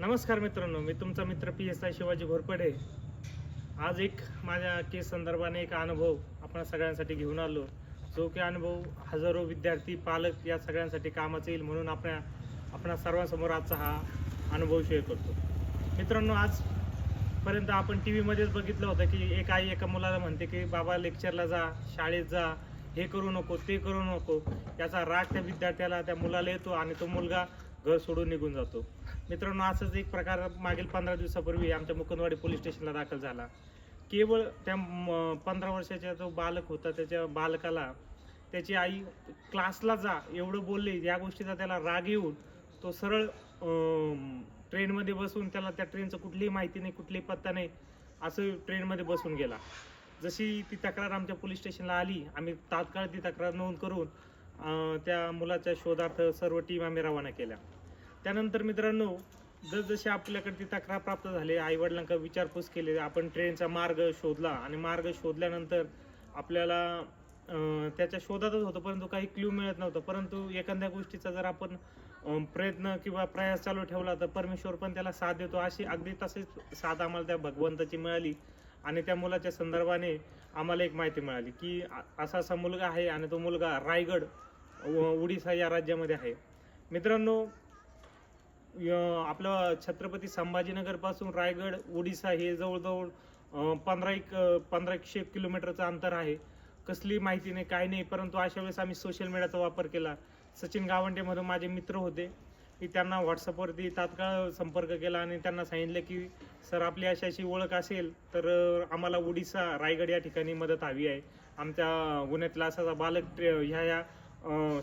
नमस्कार मित्रांनो मी तुमचा मित्र P S I Shivaji Ghorpade. आज एक माझ्या केस संदर्भाने एक अनुभव आपण सगळ्यांसाठी घेऊन आलो. जो की अनुभव हजारो विद्यार्थी पालक या सगळ्यांसाठी कामाचा येईल म्हणून आपण आपणा सर्वांसमोर आजचा हा अनुभव शेअर करतो. मित्रांनो आजपर्यंत आपण टी व्हीमध्येच बघितलं होतं की एक आई एका मुलाला म्हणते की बाबा लेक्चरला जा शाळेत जा हे करू नको ते करू नको. याचा राग त्या विद्यार्थ्याला त्या मुलाला येतो आणि तो मुलगा घर सोडून निघून जातो. मित्रांनो असंच एक प्रकार मागील पंधरा दिवसापूर्वी आमच्या मुकुंदवाडी पोलीस स्टेशनला दाखल झाला. केवळ त्या पंधरा वर्षाचा जो बालक होता त्याच्या बालकाला त्याची आई क्लासला जा एवढं बोलली या गोष्टीचा त्याला राग येऊन तो सरळ ट्रेनमध्ये बसून त्याला त्या ट्रेनचं कुठलीही माहिती नाही कुठलीही पत्ता नाही असं ट्रेनमध्ये बसून गेला. जशी ती तक्रार आमच्या पोलीस स्टेशनला आली आम्ही तात्काळ ती तक्रार नोंद करून त्या मुलाच्या शोधार्थ सर्व टीम आम्ही रवाना केल्या. त्यानंतर मित्रांनो जसजसे आपल्याकडे ती तक्रार प्राप्त झाली आईवडिलांका विचारपूस केली आपण ट्रेनचा मार्ग शोधला आणि मार्ग शोधल्यानंतर आपल्याला त्याच्या शोधातच होतं परंतु काही क्ल्यू मिळत नव्हतं. परंतु एखाद्या गोष्टीचा जर आपण प्रयत्न किंवा प्रयास चालू ठेवला तर परमेश्वर पण त्याला साथ देतो. अशी अगदी तसेच साथ आम्हाला त्या भगवंताची मिळाली आणि त्या मुलाच्या संदर्भाने आम्हाला एक माहिती मिळाली की असा असा मुलगा आहे आणि तो मुलगा रायगड व उडीसा या राज्यामध्ये आहे. मित्रांनो आपलं छत्रपती संभाजीनगरपासून रायगड ओडिसा हे जवळजवळ पंधरा एक पंधरा एकशे किलोमीटरचं अंतर आहे. कसली माहिती नाही काय नाही परंतु अशा वेळेस आम्ही सोशल मीडियाचा वापर केला. सचिन गावंडे म्हणून माझे मित्र होते. की त्यांना व्हॉट्सअपवरती तात्काळ संपर्क केला आणि त्यांना सांगितलं की सर आपली अशी अशी ओळख असेल तर आम्हाला ओडिसा रायगड या ठिकाणी मदत हवी आहे. आमच्या गुन्ह्यातला असा बालक ट्रे- ह्या ह्या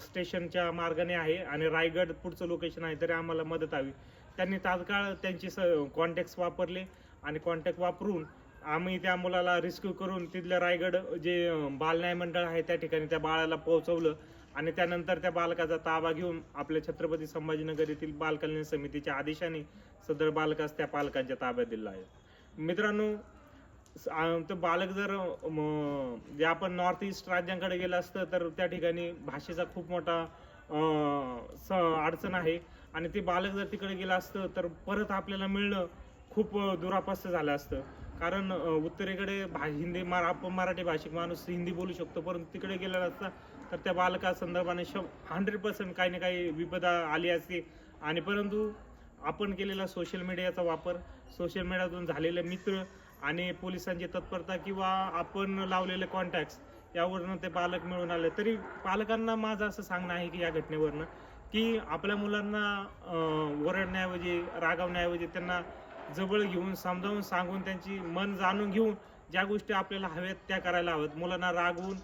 स्टेशनच्या मार्गाने आहे आणि रायगड पुढचं लोकेशन आहे तरी आम्हाला मदत हवी. त्यांनी तात्काळ त्यांची स कॉन्टॅक्ट्स वापरले आणि कॉन्टॅक्ट वापरून आम्ही त्या मुलाला रेस्क्यू करून तिथलं रायगड जे बालन्याय बाल मंडळ आहे त्या ठिकाणी त्या बाळाला पोहोचवलं आणि त्यानंतर त्या बालकाचा ताबा घेऊन आपल्या छत्रपती संभाजीनगर येथील बालकल्याण समितीच्या आदेशाने सदर बालकास त्या पालकांच्या ताब्यात दिला आहे. मित्रांनो तो बालक जर जे आपण नॉर्थ ईस्ट राज्यांकडे गेलं असतं तर त्या ठिकाणी भाषेचा खूप मोठा स अडचण आहे. आणि ते बालक जर तिकडे गेलं असतं तर परत आपल्याला मिळणं खूप दुरापास्त झालं असतं. कारण उत्तरेकडे भा हिंदी मार आपण मराठी भाषिक माणूस हिंदी बोलू शकतो परंतु तिकडे गेलेला असता तर त्या बालका संदर्भाने श हंड्रेड पर्सेंट काही ना काही विपदा आली असते. आणि परंतु आपण केलेला सोशल मीडियाचा वापर सोशल मीडियातून झालेले मित्र आणि पोलिसांची तत्परता किंवा आपण लावलेले कॉन्टॅक्ट्स यावरनं ते पालक मिळून आले. तरी पालकांना माझं असं सांगणं आहे की या घटनेवरनं की आपल्या मुलांना ओरडण्याऐवजी रागावण्याऐवजी त्यांना जवळ घेऊन समजावून सांगून त्यांची मन जाणून घेऊन ज्या गोष्टी आपल्याला हव्यात त्या करायला हव्यात. मुलांना रागवून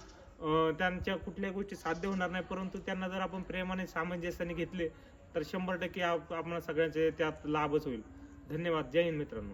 त्यांच्या कुठल्या गोष्टी साध्य होणार नाही परंतु त्यांना जर आपण प्रेमाने सामंजस्याने घेतले तर शंभर टक्के आप- आपण सगळ्यांचे त्यात लाभच होईल. धन्यवाद. जय हिंद मित्रांनो.